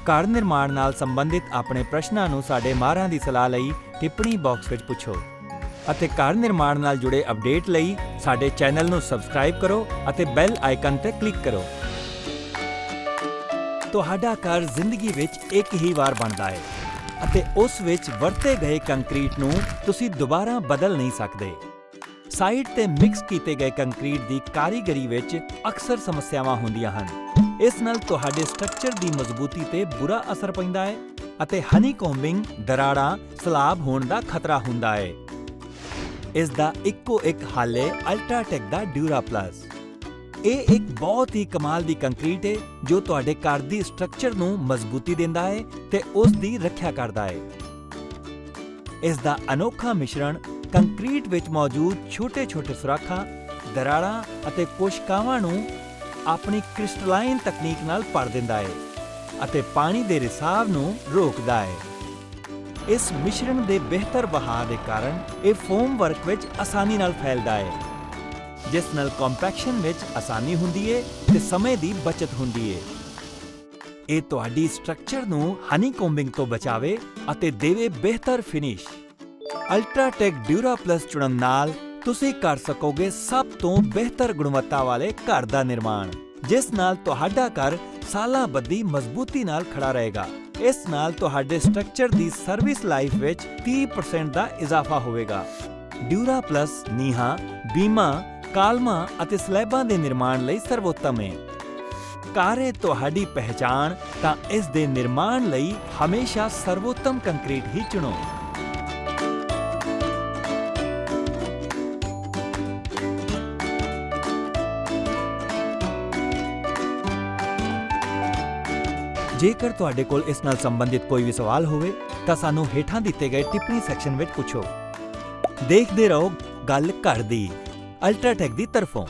ਘਰ ਨਿਰਮਾਣ ਨਾਲ ਸੰਬੰਧਿਤ ਆਪਣੇ ਪ੍ਰਸ਼ਨਾਂ ਨੂੰ ਸਾਡੇ ਮਾਹਰਾਂ ਦੀ ਸਲਾਹ ਲਈ ਟਿੱਪਣੀ ਬਾਕਸ ਵਿੱਚ ਪੁੱਛੋ। ਅਤੇ ਘਰ ਨਿਰਮਾਣ ਨਾਲ ਜੁੜੇ ਅਪਡੇਟ ਲਈ ਸਾਡੇ ਚੈਨਲ ਨੂੰ ਸਬਸਕ੍ਰਾਈਬ ਕਰੋ ਅਤੇ ਬੈਲ ਆਈਕਨ ਤੇ ਕਲਿੱਕ ਕਰੋ। ਤੁਹਾਡਾ ਘਰ ਜ਼ਿੰਦਗੀ ਵਿੱਚ ਇੱਕ ਹੀ ਵਾਰ ਬਣਦਾ ਹੈ ਅਤੇ ਉਸ ਵਿੱਚ ਵਰਤੇ ਗਏ ਕੰਕਰੀਟ ਨੂੰ ਤੁਸੀਂ ਦੁਬਾਰਾ ਬਦਲ ਨਹੀਂ ਸਕਦੇ। ਸਾਈਟ ਤੇ ਮਿਕਸ ਕੀਤੇ ਗਏ ਕੰਕਰੀਟ ਦੀ ਕਾਰੀਗਰੀ ਵਿੱਚ ਅਕਸਰ ਸਮੱਸਿਆਵਾਂ ਹੁੰਦੀਆਂ ਹਨ। ਇਸ ਨਾਲ ਤੁਹਾਡੇ ਸਟਰਕਚਰ ਦੀ ਮਜ਼ਬੂਤੀ ਤੇ ਬੁਰਾ ਅਸਰ ਪੈਂਦਾ ਹੈ ਅਤੇ ਹਨੀਕੋਮਬਿੰਗ ਦਰਾੜਾਂ, ਸਲਾਬ ਹੋਣ ਦਾ ਖਤਰਾ ਹੁੰਦਾ ਹੈ। ਇਸ ਦਾ ਇੱਕੋ ਇੱਕ ਹੱਲ ਹੈ ਅਲਟਰਾਟੈਕ ਦਾ ਡਿਊਰਾ ਪਲੱਸ। ਇਹ ਇੱਕ ਬਹੁਤ ਹੀ ਕਮਾਲ ਦੀ ਕੰਕਰੀਟ ਹੈ ਜੋ ਤੁਹਾਡੇ ਘਰ ਦੀ ਸਟਰਕਚਰ ਨੂੰ ਮਜ਼ਬੂਤੀ ਦਿੰਦਾ ਹੈ ਤੇ ਉਸ ਦੀ ਰੱਖਿਆ ਕਰਦਾ ਹੈ। ਇਸ ਦਾ ਅਨੋਖਾ ਮਿਸ਼ਰਣ ਕੰਕਰੀਟ ਵਿੱਚ ਮੌਜੂਦ ਛੋਟੇ-ਛੋਟੇ ਸੁਰਾਖਾਂ ਦਰਾਰਾਂ ਅਤੇ ਕੋਸ਼ਿਕਾਵਾਂ ਨੂੰ ਆਪਣੀ ਕ੍ਰਿਸਟਲਾਈਨ ਤਕਨੀਕ ਨਾਲ ਭਰ ਦਿੰਦਾ ਹੈ ਅਤੇ ਪਾਣੀ ਦੇ ਰਿਸਾਵ ਨੂੰ ਰੋਕਦਾ ਹੈ ਇਸ ਮਿਸ਼ਰਣ ਦੇ ਬਿਹਤਰ ਵਹਾਅ ਦੇ ਕਾਰਨ ਇਹ ਫੋਮ ਵਰਕ ਵਿੱਚ ਆਸਾਨੀ ਨਾਲ ਫੈਲਦਾ ਹੈ ਜਿਸ ਨਾਲ ਕੰਪੈਕਸ਼ਨ ਵਿੱਚ ਆਸਾਨੀ ਹੁੰਦੀ ਹੈ ਤੇ ਸਮੇਂ ਦੀ ਬਚਤ ਹੁੰਦੀ ਹੈ ਇਹ ਤੁਹਾਡੀ ਸਟਰਕਚਰ ਨੂੰ ਹਨੀਕੋਮਬਿੰਗ ਤੋਂ ਬਚਾਵੇ ਅਤੇ ਦੇਵੇ ਬਿਹਤਰ ਫਿਨਿਸ਼ ਅਲਟਰਾਟੈਕ ਡਿਊਰਾ ਪਲੱਸ ਚੁਣਨ ਨਾਲ ਤੁਸੀਂ ਕਰ ਸਕੋਗੇ ਸਭ ਤੋਂ ਬਿਹਤਰ ਗੁਣਵੱਤਾ ਵਾਲੇ ਘਰ ਦਾ ਨਿਰਮਾਣ, ਜਿਸ ਨਾਲ ਤੁਹਾਡਾ ਘਰ ਸਾਲਾਂ ਬੱਧੀ ਮਜ਼ਬੂਤੀ ਨਾਲ ਖੜਾ ਰਹੇਗਾ। ਇਸ ਨਾਲ ਤੁਹਾਡੇ ਸਟਰਕਚਰ ਦੀ ਸਰਵਿਸ ਲਾਈਫ ਵਿੱਚ 30% ਦਾ ਇਜ਼ਾਫਾ ਹੋਵੇਗਾ। ਡਿਊਰਾ ਪਲੱਸ, ਨੀਹਾਂ, ਬੀਮਾ, ਕਾਲਮਾ ਅਤੇ ਸਲੈਬਾਂ ਦੇ ਨਿਰਮਾਣ ਲਈ ਸਰਵੋਤਮ ਹੈ। ਕਾਰੇ ਤੁਹਾਡੀ ਪਹਿਚਾਣ ਤਾਂ ਇਸ ਦੇ ਨਿਰਮਾਣ ਲਈ ਹਮੇਸ਼ਾ ਸਰਵੋਤਮ ਕੰਕਰੀਟ ਹੀ ਚੁਣੋ। ਜੇਕਰ ਤੁਹਾਡੇ ਕੋਲ ਇਸ ਨਾਲ ਸੰਬੰਧਿਤ ਕੋਈ ਵੀ ਸਵਾਲ ਹੋਵੇ, ਤਾਂ ਸਾਨੂੰ ਹੇਠਾਂ ਦਿੱਤੇ ਗਏ ਟਿੱਪਣੀ ਸੈਕਸ਼ਨ ਵਿੱਚ ਪੁੱਛੋ। ਦੇਖਦੇ ਰਹੋ ਗੱਲ ਘਰ ਦੀ, ਅਲਟਰਾਟੈਕ ਦੀ ਤਰਫੋਂ।